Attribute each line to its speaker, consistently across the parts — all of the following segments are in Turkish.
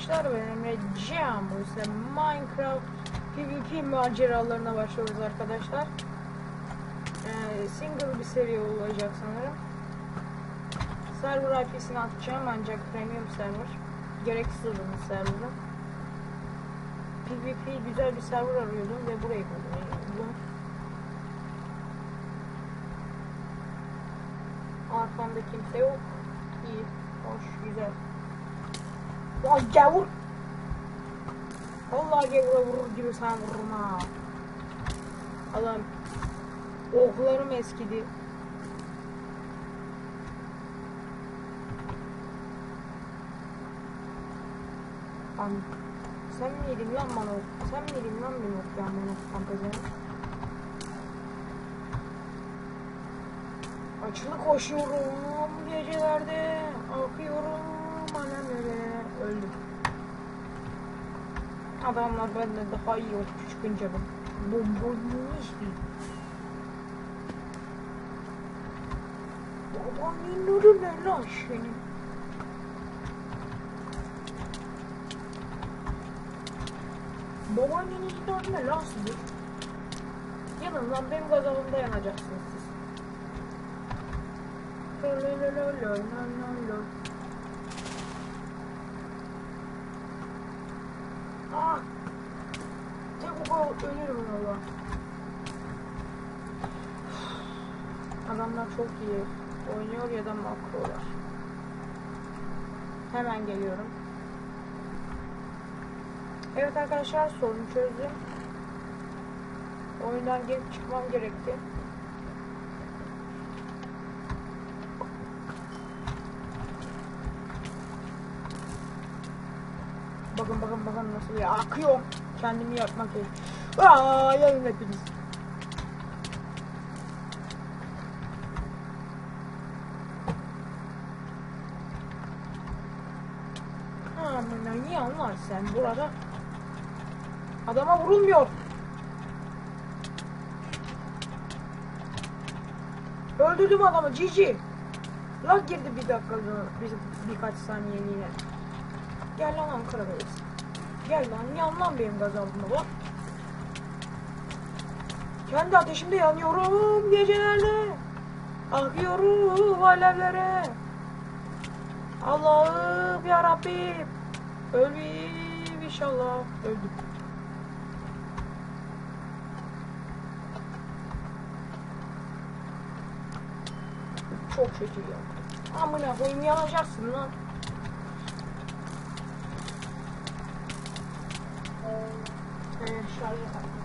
Speaker 1: Arkadaşlar ben Emre Can bu ise Minecraft PvP maceralarına başlıyoruz arkadaşlar. Ee, Single bir seri olacak sanırım. Server IP'sini atacağım ancak premium server Gereksiz olanı serverı PvP güzel bir server arıyordum ve burayı buldum Arkamda kimse yok. İyi, hoş, güzel Vay gavur. Vallahi gavura vurur gibi sen vururum ha. Allah'ım. Oklarım eskidi. Lan sen miydin lan bana ok? Sen miydin lan benim ok ben bana fantezimi? Açılı koşuyorum gecelerde akıyorum öldüm. Adamlar benden daha iyi olmuş çıkınca ben. Bu boynumu istiyor. Babanın nuru ne lan senin? Babaannenin nuru ne lan sizin? Yanın lan benim gazabımda yanacaksınız siz. Lö lö lö lö lö lö lö Ölürüm valla. Adamlar çok iyi oynuyor ya da makrolar. Hemen geliyorum. Evet arkadaşlar sorunu çözdüm. Oyundan gelip çıkmam gerekti. Bakın bakın bakın nasıl ya akıyor. Kendimi yakmak için. Aa yanın hepiniz. Amına niye anlar sen burada? Adama vurulmuyor. Öldürdüm adamı cici. Lag girdi bir dakika bir, birkaç saniyeliğine. Gel lan Ankara Belediyesi. Gel lan yan lan benim gazabımı bak. Kendi ateşimde yanıyorum gecelerde. Akıyorum alevlere. Allah'ım ya Rabbim. Ölmeyeyim inşallah. Öldüm. Çok kötü ya. Amına koyayım yanacaksın lan. Ee, şarjı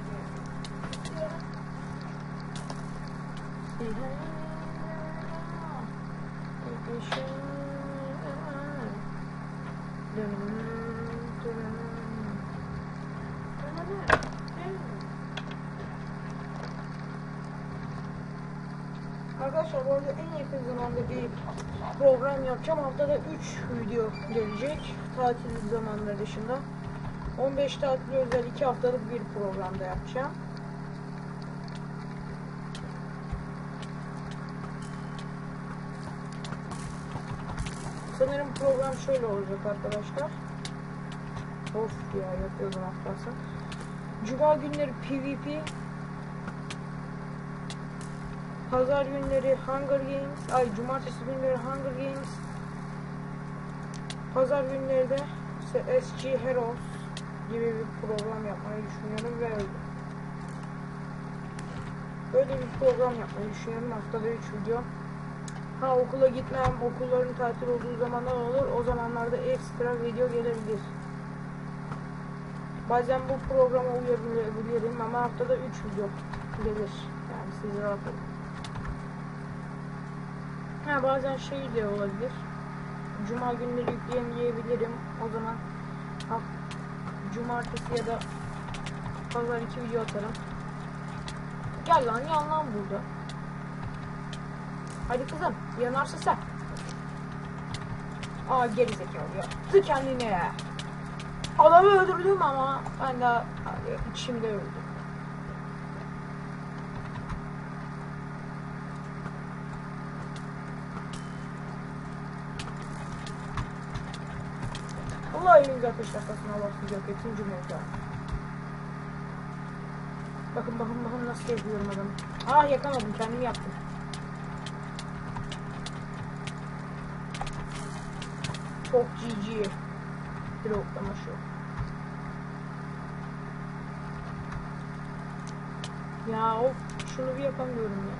Speaker 1: Arkadaşlar bu arada en yakın zamanda bir program yapacağım. Haftada 3 video gelecek. Tatil zamanları dışında. 15 tatil özel 2 haftalık bir programda yapacağım. Sanırım program şöyle olacak arkadaşlar. Of ya yapıyordum atlarsa. Cuma günleri PvP. Pazar günleri Hunger Games. Ay cumartesi günleri Hunger Games. Pazar günleri de işte SG Heroes gibi bir program yapmayı düşünüyorum ve öyle. Böyle bir program yapmayı düşünüyorum. Haftada 3 video. Ha okula gitmem, okulların tatil olduğu zamanlar olur. O zamanlarda ekstra video gelebilir. Bazen bu programa uyabilirim ama haftada 3 video gelir. Yani siz rahat. Ha bazen şey de olabilir. Cuma günleri yükleyemeyebilirim. O zaman ha, cumartesi ya da pazar iki video atarım. Gel lan yan lan burada. Hadi kızım yanarsın sen. Aa geri zekalı. Tı kendine. Adamı öldürdüm ama ben de içimde öldüm. Allah elinizi ateş yakasın Allah sizi yok etsin cümleten. Bakın bakın bakın nasıl yapıyorum adamı. Ah yakamadım kendim yaptım. Çok GG. Bloklama şu. Ya of şunu bir yapamıyorum ya.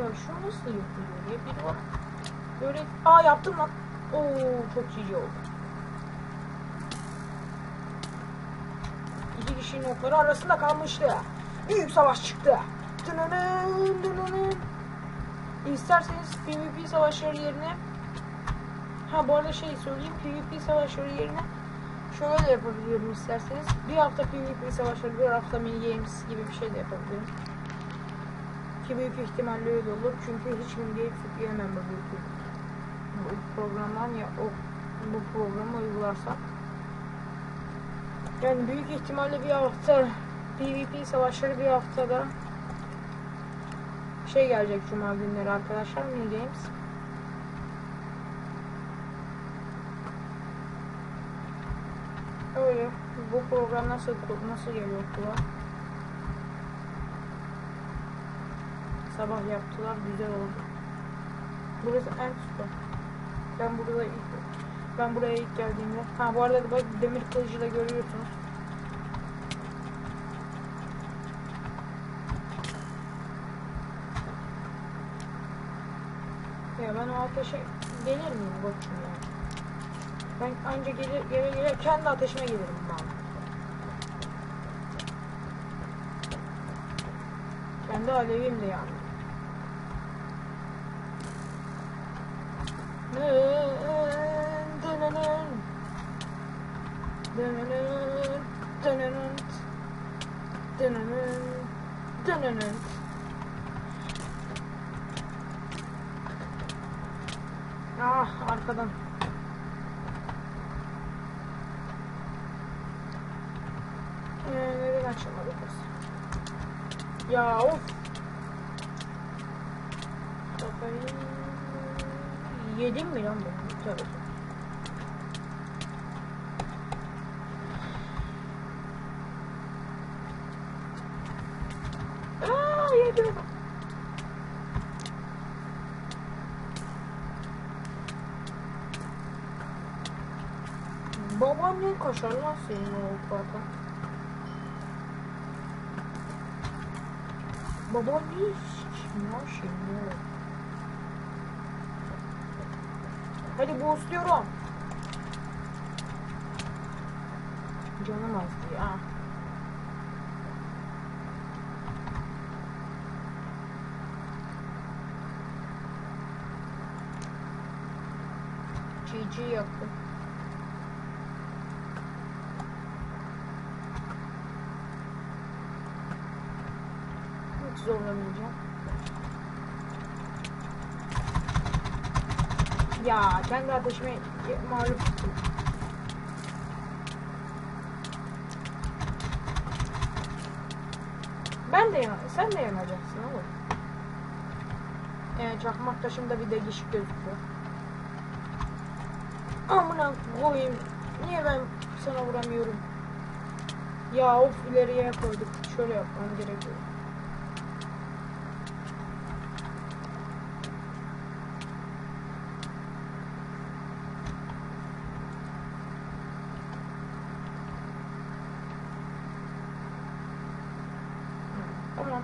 Speaker 1: Ya şu nasıl yapılıyor diye bir var. Böyle aa yaptım lan. Oo çok iyi oldu. İki kişinin okları arasında kalmıştı. Büyük savaş çıktı. Dınının, dınının. İsterseniz PvP savaşları yerine Ha bu arada şey söyleyeyim PvP savaşları yerine şöyle de yapabiliyorum isterseniz. Bir hafta PvP savaşları, bir hafta mini games gibi bir şey de yapabilirim. Ki büyük ihtimalle öyle olur. Çünkü hiç mini games yükleyemem bu büyük bu programdan ya o bu programı uygularsam. Yani büyük ihtimalle bir hafta PvP savaşları bir haftada şey gelecek cuma günleri arkadaşlar mini games. Öyle. Bu program nasıl nasıl geliyor kulağa? Sabah yaptılar güzel oldu. Burası en süper. Ben burada ilk ben buraya ilk geldiğimde ha bu arada bak demir kılıcıyla görüyorsunuz. Ya ben o ateşe gelir miyim bakayım ya. Ben anca gelir gele gele kendi ateşime gelirim ben. Kendi alevim de yandı. Ah arkadan. Ee, neden açılmadı kız? Ya of. Kafayı yedim mi lan bunu? Tabii. Aa yedim. Babaannen kaşar lan senin o parka. Babaanne kim lan şimdi? Hadi boostluyorum. Canım azdı ya. GG yaptım. Hiç zorlamayacağım. Ya kendi ateşime mağlup ettim. Ben de yana, sen de yanacaksın oğlum. Ee, çakmak taşımda bir de gişik gözüküyor. Amına koyayım. Niye ben sana vuramıyorum? Ya of ileriye koyduk. Şöyle yapmam gerekiyor. Tamam.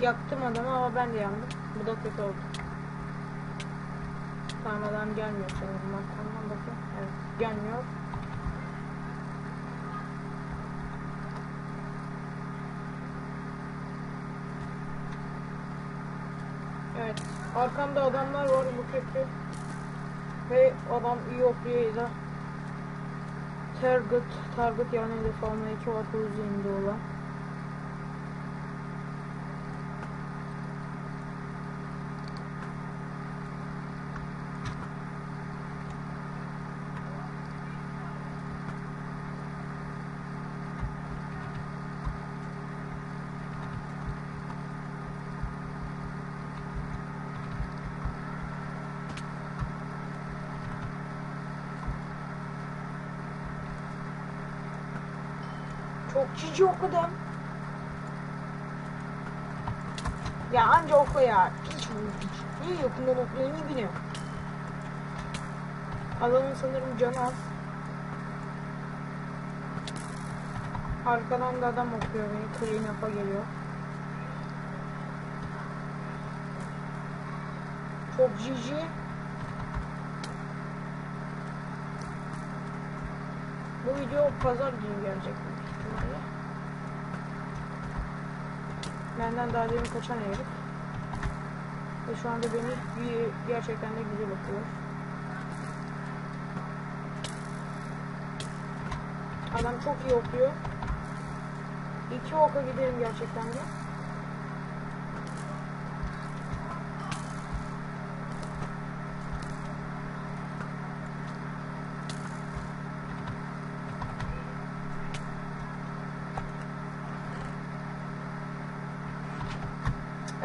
Speaker 1: Yaktım adamı ama ben de yandım. Bu da kötü oldu. Adam gelmiyor sanırım. Arkamdan bakın. Evet gelmiyor. Evet. Arkamda adamlar var bu köprü. Ve adam iyi okuyor da. Target, target yani hedef almaya 2 watt üzerinde olan. Cici okudum. Ya anca oku ya. Piç bu piç. Niye yakından okuyor ne bileyim. Adamın sanırım canı az. Arkadan da adam okuyor beni. Crane yapa geliyor. Çok cici. Bu video pazar günü gelecek büyük ihtimalle. Benden daha demin kaçan herif. Ve şu anda beni gerçekten de güzel okuyor. Adam çok iyi okuyor. İki oka giderim gerçekten de.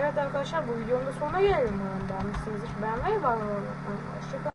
Speaker 1: Evet arkadaşlar bu videonun da sonuna gelelim. Beğenmişsinizdir. Beğenmeyi abone olmayı unutmayın. Hoşçakalın.